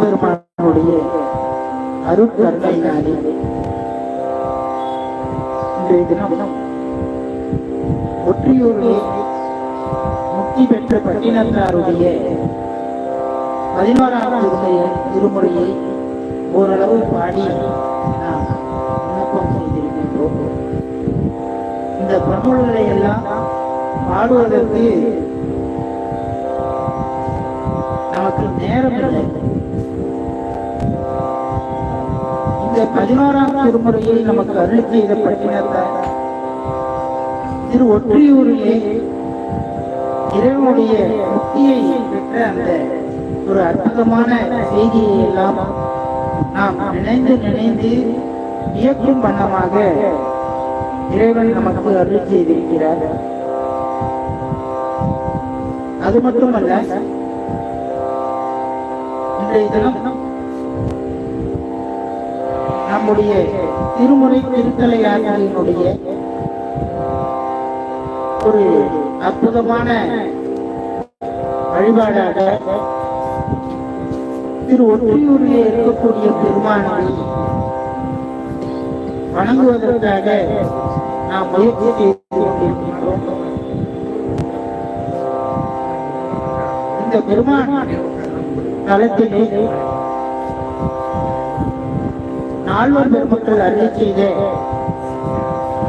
எம்பெருமானுடைய அருட்கருணையினாலே இன்றைய தினம் ஒற்றியூரிலே முக்தி பெற்ற பட்டினத்தாருடைய பதினோராம் திருமுறையை திருமுறையை ஓரளவு பாடி நாம் விண்ணப்பம் செய்திருக்கின்றோம். இந்த பிரபுகளை எல்லாம் பாடுவதற்கு நேரம் இல்லை இந்த பதினோராம் திருமுறையை நமக்கு அருள் செய்த பட்டினத்தார் திரு ஒற்றியூரிலே இறைவனுடைய முக்தியை பெற்ற அந்த ஒரு அற்புதமான செய்தியை எல்லாம் நாம் நினைந்து நினைந்து வியக்கும் வண்ணமாக இறைவன் நமக்கு அருள் செய்திருக்கிறார். அது மட்டுமல்ல இன்றைய தினம் நம்முடைய திருமுறை திருத்தலை ஆகியனுடைய ஒரு அற்புதமான வழிபாடாக திரு ஒற்றியூரில் இருக்கக்கூடிய பெருமானை வணங்குவதற்காக நாம் முயற்சி செய்து கொண்டிருக்கின்றோம். இந்த பெருமான் தளத்திலே நால்வர் பெருமக்கள் அருளி செய்த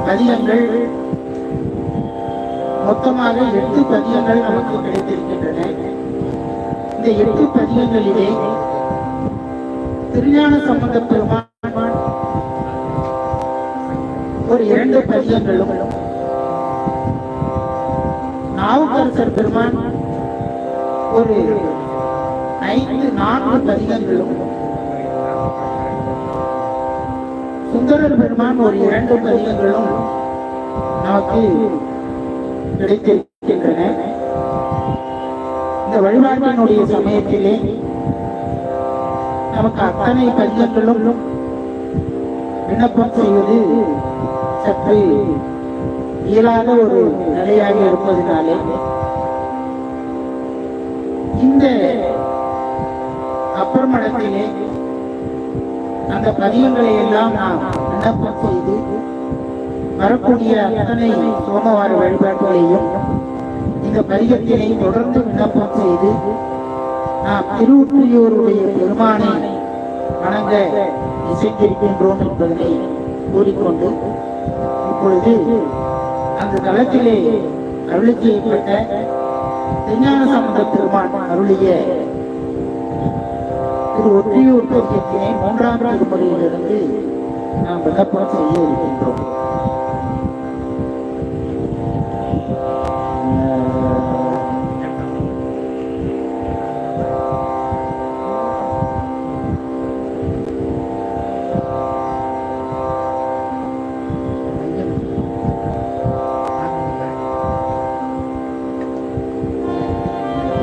பதிகங்கள் மொத்தமாக எட்டு பதியங்கள் நமக்கு கிடைத்திருக்கின்றன. இந்த எட்டு பதியங்களிலே திருஞான சம்பந்த பெருமான் ஒரு இரண்டு பதியங்களும் நாவுக்கரசர் பெருமான் ஒரு ஐந்து நான்கு பதிகங்களும். சுந்தரர் பெருமான் ஒரு இரண்டு பதிகங்களும் நமக்கு கிடைத்திருக்கின்றன. இந்த வழிபாட்டினுடைய சமயத்திலே நமக்கு அத்தனை பதிகங்களும் விண்ணப்பம் செய்வது சற்று இயலாத ஒரு நிலையாக இருப்பதனாலே இந்த அப்பர் மடத்திலே அந்த பதியங்களை எல்லாம் நாம் விண்ணப்பம் செய்து வரக்கூடிய அத்தனை சோமவார வழிபாடுகளையும் இந்த பதிகத்தினை தொடர்ந்து விண்ணப்பம் செய்து நாம் திருவுற்றியூருடைய பெருமானை வணங்க இசைந்திருக்கின்றோம் என்பதனை கூறிக்கொண்டு இப்பொழுது அந்த தளத்திலே அருளி செய்யப்பட்ட திருஞான சம்பந்த பெருமான் அருளிய திரு ஒற்றியூர் பதிகத்தினை மூன்றாம் திருமுறையிலிருந்து நாம் விளக்கம் செய்ய இருக்கின்றோம்.